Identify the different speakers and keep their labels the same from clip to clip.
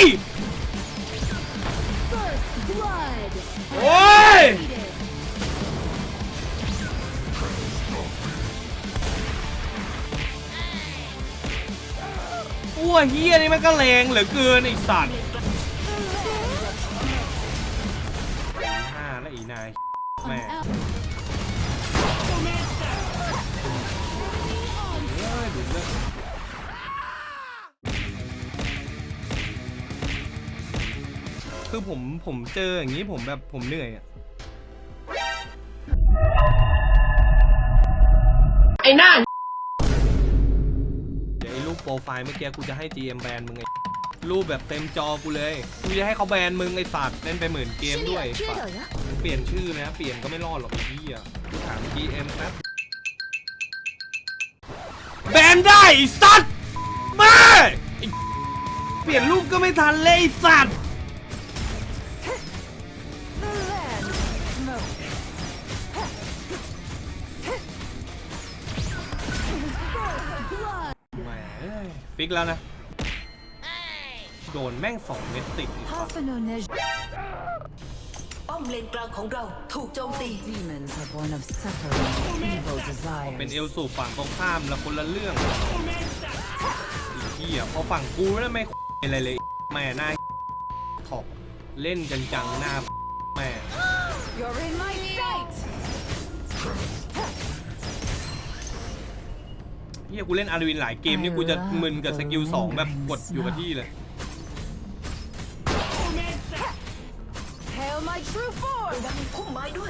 Speaker 1: โอ้ยอ้วเฮียนี่มันก็แรงเหลือเกินไอสัตว์ คือผมผมเจออย่างนี้ผมแบบผมเหนื่อยอะ
Speaker 2: ไอ้หน้า
Speaker 1: เดี๋ยวไอ้รูปโปรไฟล์เมื่อกี้กูจะให้ GM แบนมึงไงรูปแบบเต็มจอกูเลยกูจะให้เขาแบนมึงไอ้สัตว์เล่นไปหมื่นเกมด้วยไอ้สัตว์มึงเปลี่ยนชื่อนะ เปลี่ยนก็ไม่รอดหรอกไอ้เหี้ยกูถาม GM แป๊บแบนได้ไอ้สัตว์มาไอ้เปลี่ยนรูปก็ไม่ทันเลยไอ้สัตว์ ฟิกแล้วนะ โดนแม่งสองเม็ดติดไอ้สัตว์
Speaker 3: Parthenon
Speaker 2: ป้อมเลนกลางของเราถูกโจมตี
Speaker 4: Demons are born of suffering and evil
Speaker 1: เป็น
Speaker 4: desires.
Speaker 1: เอลสูฝั่งตรงข้ามแล้วคนละเรื่องไอ้เหี้ยพอฝั่งกูนั่นไม่อะไรเลยแม่หน้าถอกเล่นกันจังหน้าแม่
Speaker 3: You're in my sight.
Speaker 1: เฮียกูเล่นอาร์วินหลายเกมนี่กูจะมึนกับสกิลสองแบบกดอยู่กับที่เลย
Speaker 3: Hail my true form.
Speaker 2: ดังพุ่มไม้ด้วย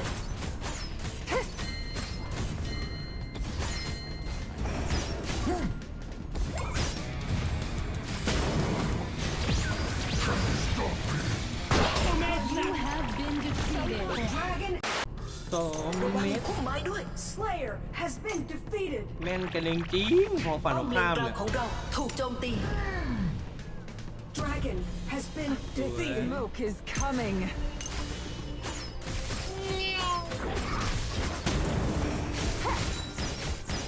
Speaker 5: Slayer has been defeated.
Speaker 1: แม่นกันจริงๆพอฝั่งต
Speaker 2: ป้
Speaker 1: ร
Speaker 2: อม
Speaker 1: ง
Speaker 2: เลน
Speaker 1: ข้าม
Speaker 2: กลา
Speaker 1: เล
Speaker 2: ง
Speaker 1: ย
Speaker 2: ของเราถูกโจมตี
Speaker 5: Dragon has been defeated.
Speaker 4: Smoke is coming.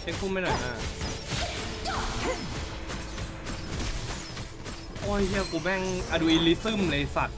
Speaker 1: เช็คคุ้มไม่หน่อยอะโอ้ยเฮียกูแม่งอะดูอิลิซึมเลยสัตว์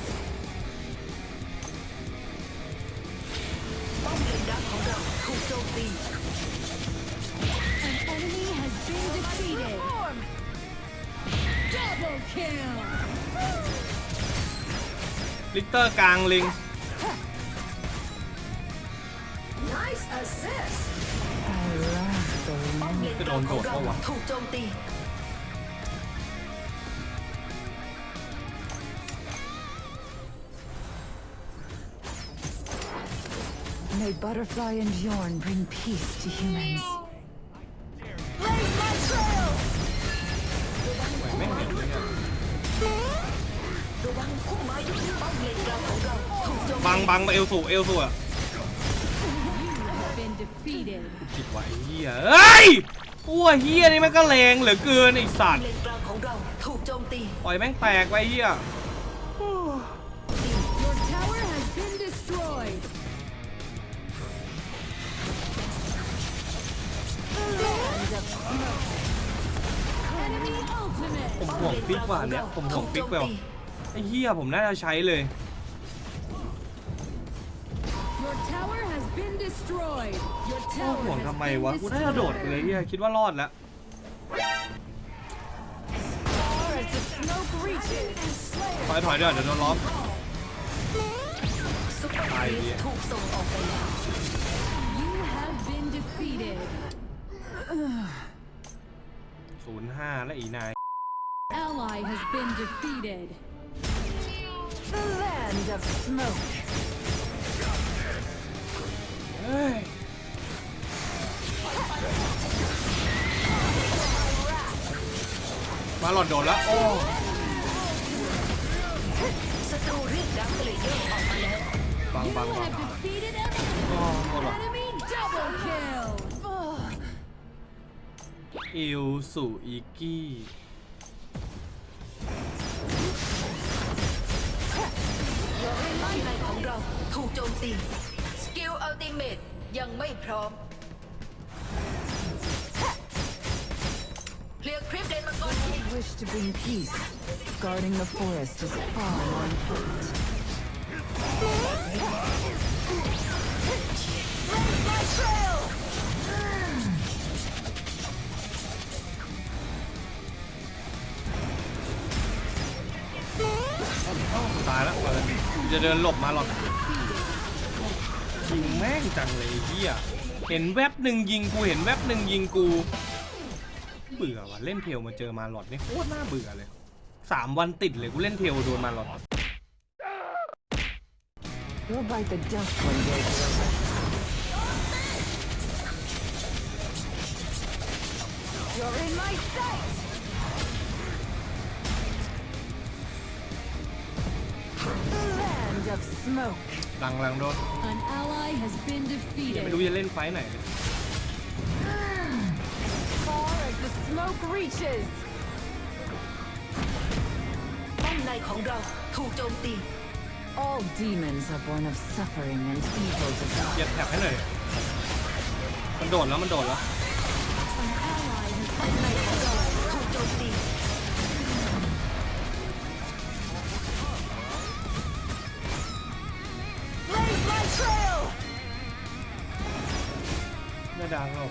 Speaker 2: เล
Speaker 1: น
Speaker 2: ดักของ
Speaker 4: May Butterfly and Yorn bring peace to humans.
Speaker 3: Blaze my trail.
Speaker 1: แม่งเห็นเลยเนี่ย
Speaker 2: ระวังพุ่มไม้ด้วยป้อมเลนกลางของเราถูกโจมตี
Speaker 1: บังบังเอลสูเอลสูอะ
Speaker 3: Have been defeated.
Speaker 1: ผิดไหวเฮียเฮ้ยอ้วเฮียนี่มันก็แรงเหลือเกินไอสัตว์
Speaker 2: เลนกลางของเราถูกโจมตี
Speaker 1: ปล่อยแม่งแตกไปเฮีย ผมห่วงฟิกว่าเนี่ยผมห่วงฟิกไปว่ะไอ้เหี้ยผมน่าจะใช้เลยโอ้ห่วงทำไมวะ กูน่าจะโดด destroyed. เลยเหี้ยคิดว่ารอดแล้ว
Speaker 3: Far as
Speaker 1: ถอยถอยเดี๋ยวเดี๋ยวโดนล้อม
Speaker 2: ซุป
Speaker 3: ดี
Speaker 1: ศูนย์ห้าและอีนาย
Speaker 3: Ally has been defeated.
Speaker 4: The land of smoke.
Speaker 1: เฮ้ย มาหลอดโดนแล้ว โอ้
Speaker 2: ศัตรูเรียกดักเลเยอร์ออกมาแล้ว
Speaker 1: บัง
Speaker 3: You
Speaker 1: บังบัง
Speaker 3: have defeated enemy.
Speaker 1: โอ้หมดหรอ
Speaker 3: Enemy
Speaker 1: อิวสุอีกี้
Speaker 2: บ้านในของเราถูกโจมตี สกิลอัลติเมตยังไม่พร้อมเคลียร์คลิปเลนมังกรที
Speaker 4: Wish to bring peace. Guarding the forest is far more important.
Speaker 5: My trail!
Speaker 1: ตายแล้วจะเดินหลบมาหรอกยิงแม่งจังเลยไอ้เฮียเห็นแวบหนึ่งยิงกูเห็นแวบหนึ่งยิงกู เบื่อว่ะเล่นเทลมาเจอมาหลอดนี่โคตรน่าเบื่อเลยสามวันติดเลยกูเล่นเทลโดนมาหลอด
Speaker 4: You'll bite the dust one day. of smoke.
Speaker 1: หลังหลังโดน
Speaker 3: An ally has been
Speaker 1: ไม่
Speaker 3: defeated.
Speaker 1: รู้จะเล่นไฟท์ไหนเลย
Speaker 3: Far as the smoke reaches.
Speaker 2: ป้อมในของเราถูกโจมตี
Speaker 4: All demons are born of suffering and evil
Speaker 1: เหยีย
Speaker 4: desire.
Speaker 1: บแท็บให้หน่อยมันโดดแล้วมันโดดแล้ว ไม่ดังหรอก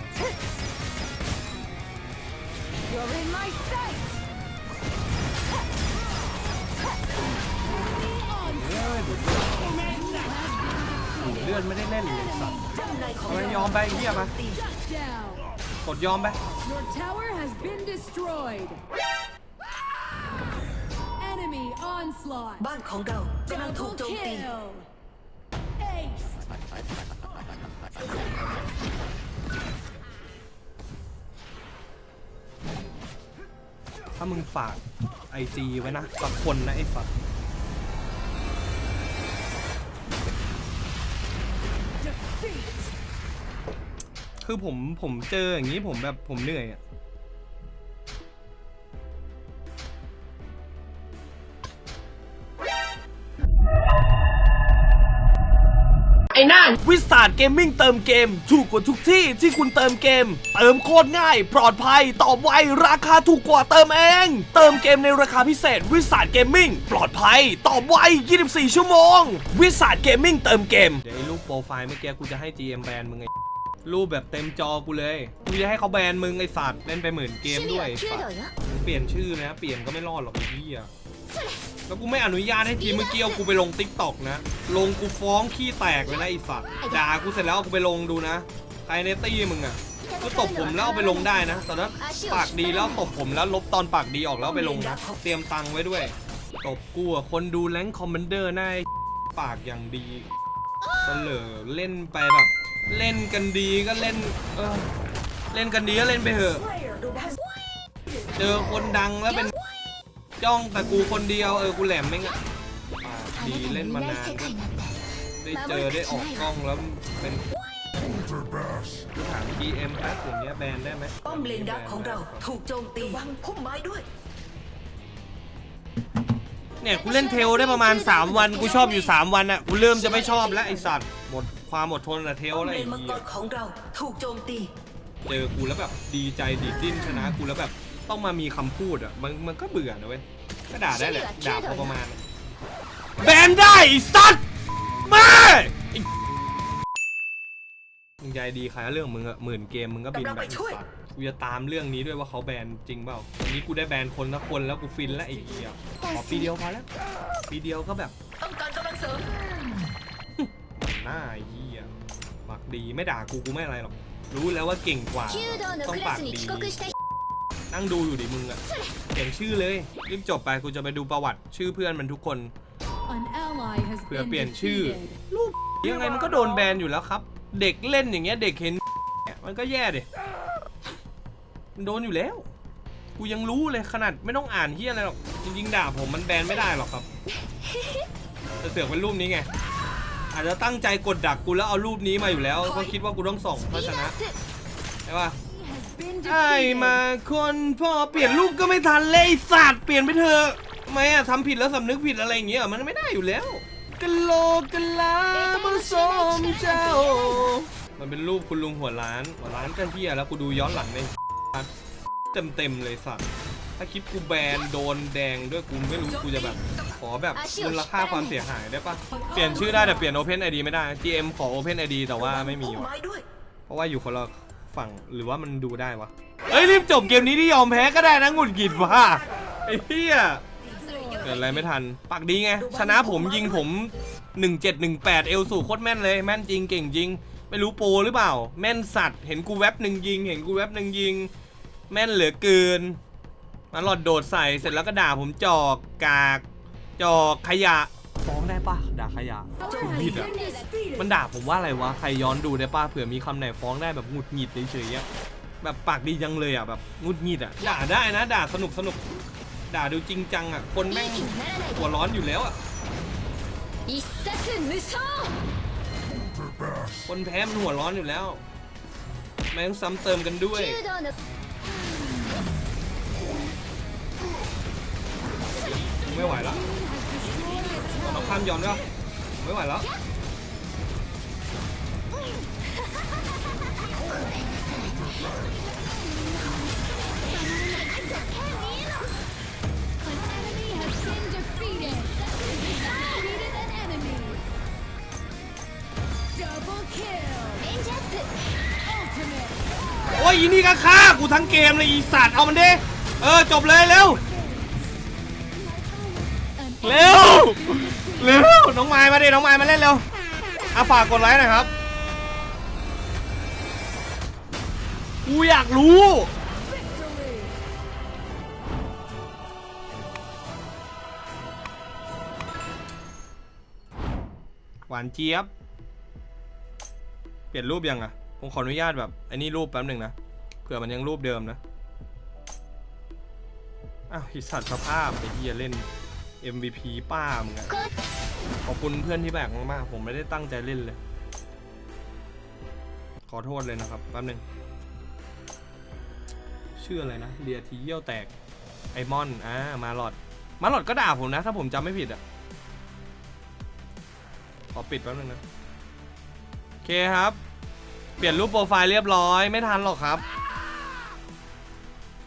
Speaker 3: You're in my sight. Enemy onslaught.
Speaker 1: ดูดเลื่อนไม่ได้เล่นเลยสัตว์
Speaker 2: ป้อมในของ
Speaker 1: ทำไม
Speaker 2: เรา
Speaker 1: ยอมไปไอ้เหี้ยมา
Speaker 2: ตี
Speaker 3: Shut down.
Speaker 1: กดยอมไป
Speaker 3: Your tower has been destroyed. Enemy onslaught.
Speaker 2: บ้านของเรากำลังถูก
Speaker 3: Double
Speaker 2: โจมตี
Speaker 3: kill. Ace.
Speaker 1: ถ้ามึงฝากไอจีไว้นะสักคนนะไอ้ฝักคือผมผมเจออย่างนี้ผมแบบผมเหนื่อยอะาดเกมมิ่งเติมเกม ถูกกว่าทุกที่ที่คุณเติมเกม เติมโคตรง่าย ปลอดภัย ตอบไว ราคาถูกกว่าเติมเอง เติมเกมในราคาพิเศษ วิสาดเกมมิ่ง ปลอดภัย ตอบไว 24 ชั่วโมง วิสาดเกมมิ่งเติมเกม เดี๋ยวไอ้รูปโปรไฟล์เมื่อกี้กูจะให้ GM แบนมึงไงรูปแบบเต็มจอกูเลย กูจะให้เขาแบนมึงไอ้สัตว์เล่นไปหมื่นเกมด้วยไอ้สัตว์เปลี่ยนชื่อนะ เปลี่ยนก็ไม่รอดหรอกไอ้เหี้ย แล้วกูไม่อนุญาตให้ทีมเมื่อกี้เอากูไปลงติ๊กต็อกนะ ลงกูฟ้องขี้แตกเลยนะไอ้สัตว์ด่ากูเสร็จแล้วเอากูไปลงดูนะใครในตี้มึงอะก็ตบผมแล้วเอาไปลงได้นะ ตอนนั้นปากดีแล้วตบผมแล้วลบตอนปากดีออกแล้วเอาไปลงนะ เตรียมตังค์ไว้ด้วย ตบกูอะคนดูแรงคอมเมนเดอร์หน้าไอ้ปากอย่างดีเสลอเล่นไปแบบ เล่นกันดีก็เล่น เออ เล่นกันดีก็เล่นไปเถอะ
Speaker 5: Slayer has
Speaker 1: เจอคนดังแล้วเป็น จ้องแต่กูคนเดียวเออกูแหลมไม่งอะปากดีเล่นมานานก็ได้เจอได้ออกกล้องแล้วเป็นกูถาม GM แป๊บอย่างเงี้ยแบนได้ไหม
Speaker 2: ป้อมเลนดักของเราถูกโจมตีวางพุ่มไม้ด้วย
Speaker 1: เนี่ยกูเล่นเทลได้ประมาณ 3 วันกูชอบอยู่ 3 วันอะกูเริ่มจะไม่ชอบแล้วไอสัตว์หมดความอดทนอะเทล
Speaker 2: ป้อม
Speaker 1: แล้ว
Speaker 2: เล
Speaker 1: ไอ้
Speaker 2: นมัง
Speaker 1: เหี้
Speaker 2: ก
Speaker 1: ย
Speaker 2: รของเราถูกโจมตี
Speaker 1: เจอกูแล้วแบบดีใจดีดดิ้นชนะกูแล้วแบบ ต้องมามีคำพูดอะมันมันก็เบื่อนะเว้ยก็ด่าได้แหละด่าพอประมาณแบนได้ไอ้สัตว์มาไอ้มึงใจดีใครเรื่องมึงอะหมื่นเกมมึงก็บินแบบไอ้สัตว์กูจะตามเรื่องนี้ด้วยว่าเขาแบนจริงเปล่าวันนี้กูได้แบนคนละคนแล้วกูฟินแล้วไอ้เหี้ยขอปีเดียวพอแล้วปีเดียวก็แบบ
Speaker 2: ต้องการกำลังเสริม
Speaker 1: หน้าไอ้เหี้ยปากดีไม่ด่ากูกูไม่อะไรหรอกรู้แล้วว่าเก่งกว่าต้องปากดี นั่งดูอยู่ดิมึงอะเขียนชื่อเลย รีบจบไปกูจะไปดูประวัติ ชื่อเพื่อนมันทุกคน
Speaker 3: An ally has
Speaker 1: เผื่อ
Speaker 3: been
Speaker 1: เปลี่ยนชื่อ
Speaker 3: defeated.
Speaker 1: รูปยังไงมันก็โดนแบนอยู่แล้วครับ เด็กเล่นอย่างเงี้ยเด็กเห็นมันก็แย่ดิมันโดนอยู่แล้ว กูยังรู้เลยขนาดไม่ต้องอ่านเฮียอะไรหรอกจริงๆด่าผมมันแบนไม่ได้หรอกครับจะเสือกเป็นรูปนี้ไงอาจจะตั้งใจกดดักกูแล้วเอารูปนี้มาอยู่แล้วก็คิดว่ากูต้องส่องเพราะชนะใช่ปะ
Speaker 3: He has been
Speaker 1: ไอ้มาคนพ่อเปลี่ยนรูปก็ไม่ทันเลยไอ้สัตว์เปลี่ยนไปเถอะไม่อะทำผิดแล้วสำนึกผิดอะไรอย่างเงี้ยมันไม่ได้อยู่แล้วกะโหลกกะลาผสมเจ้า มันเป็นรูปคุณลุงหัวล้าน หัวล้านก็เฮียแล้วกูดูย้อนหลังในเต็มเต็มเลยสัตว์ถ้าคลิปกูแบนโดนแดงด้วยกูไม่รู้กูจะแบบ ขอแบบมูลค่าความเสียหายได้ปะเปลี่ยนชื่อได้แต่เปลี่ยน Open ID ไม่ได้ GM ขอ Open ID แต่ว่าไม่มีเพราะว่าอยู่คนละ ฝั่งหรือว่ามันดูได้วะเอ้ยรีบจบเกมนี้ที่ยอมแพ้ก็ได้นะหงุดหงิดว่ะไอ้เหี้ยเกิดอะไรไม่ทันปากดีไงชนะผมยิงผม 1718 เอลสู่โคตรแม่นเลยแม่นจริงเก่งจริง ไม่รู้โปรหรือเปล่า แม่นสัตว์ เห็นกูแว็บหนึ่งยิง เห็นกูแว็บหนึ่งยิง แม่นเหลือเกินมาหลอดโดดใส่เสร็จแล้วก็ด่าผมจอกกาก จอกขยะ ฟ้องได้ปะด่าขยะ
Speaker 3: Tower
Speaker 1: ผิด
Speaker 3: has
Speaker 1: อะ
Speaker 3: been defeated.
Speaker 1: มันด่าผมว่าอะไรวะ ใครย้อนดูได้ป่ะเผื่อมีคำไหนฟ้องได้แบบหงุดหงิดเฉยๆอะแบบปากดีจังเลยอะแบบหงุดหงิดอะด่าได้นะ ด่าสนุกสนุกด่าดูจริงจังอะ คนแม่งหัวร้อนอยู่แล้วอะคนแพ้มันหัวร้อนอยู่แล้ว แม่งซ้ำเติมกันด้วยไม่ไหวแล้วเรา ข้ามย้อนแล้วไม่ไหวแล้วโอ้ยอีนี่ก็ฆ่ากูทั้งเกมเลยอีสัตว์เอามันดิเออจบเลยเร็วเร็ว เร็วน้องไม้มาดิน้องไม้มาเล่นเร็วอาฝากกดไลค์หน่อยครับกูอยากรู้ หวานเจี๊ยบ เปลี่ยนรูปยังอะผมขออนุญาตแบบไอ้นี่รูปแป๊บหนึ่งนะเผื่อมันยังรูปเดิมนะอ้าวไอิสัตว์สภาพไอ้เหี้ยเล่น MVP ป้ามึงอะ ขอบคุณเพื่อนที่แบกมากๆ ผมไม่ได้ตั้งใจเล่นเลย ขอโทษเลยนะครับแป๊บหนึง ชื่ออะไรนะเรียทีเยี่ยวแตก ไอมอน อ่า มาหลอด มาหลอดก็ด่าผมนะ ถ้าผมจำไม่ผิดอะขอปิดแป๊บนึงนะ โอเคครับ เปลี่ยนรูปโปรไฟล์เรียบร้อย ไม่ทันหรอกครับ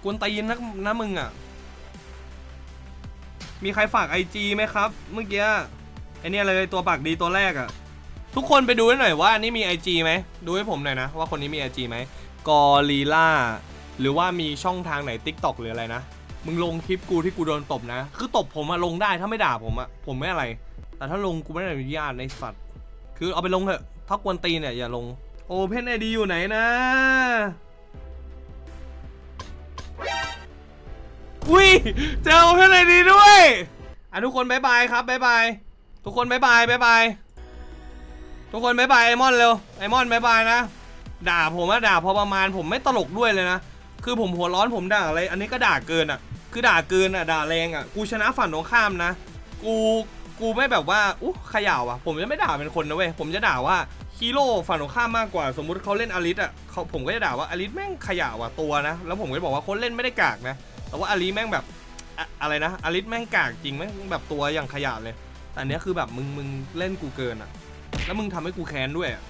Speaker 1: กวนตีนนะนะมึงอะ มีใครฝากไอจีไหมครับ เมื่อกี้ ไอเนี่ยเลยตัวปากดีตัวแรกอะทุกคนไปดูให้หน่อยว่าอันนี้มีไอจีไหมดูให้ผมหน่อยนะ ว่าคนนี้มีไอจีไหมกอลีล่าหรือว่ามีช่องทางไหน t ิ k t o k หรืออะไรนะ มึงลงคลิปกูที่กูโดนตบนะ คือตบผมอะลงได้ถ้าไม่ด่าผมอะผมไม่อะไร แต่ถ้าลงกูไม่ได้อนุญาตในสัตว์ คือเอาไปลงเถอะถ้ากวนตีนเนี่ยอย่าลงโอเพนไอดีอยู่ไหนนะอุ้ยเจอโอเพนไอดีด้วยอะทุกคนบายบายครับบายบาย ทุกคนบายบายบายบายทุกคนบายบายไอมอนเร็วไอมอนบายบายนะ ด่าผมอะด่าพอประมาณผมไม่ตลกด้วยเลยนะ คือผมหัวร้อนผมด่าอะไร อันนี้ก็ด่าเกินอะคือด่าเกินอะด่าแรงอะกูชนะฝั่งตรงข้ามนะ กูกูไม่แบบว่าอู้ขย่าวอะผมจะไม่ด่าเป็นคนนะเว้ยผมจะด่าว่าฮีโร่ฝั่งตรงข้ามมากกว่าสมมุติเขาเล่นอลิสอะเขาผมก็จะด่าว่าอลิสแม่งขย่าวอะตัวนะแล้วผมก็จะบอกว่าคนเล่นไม่ได้กากนะแต่ว่าอลิสแม่งแบบอะอะไรนะอลิสแม่งกากจริงแม่งแบบตัวอย่างขยะเลย แต่อันเนี้ยคือแบบมึงมึงเล่นกูเกินอะแล้วมึงทำให้กูแค้นด้วยอะ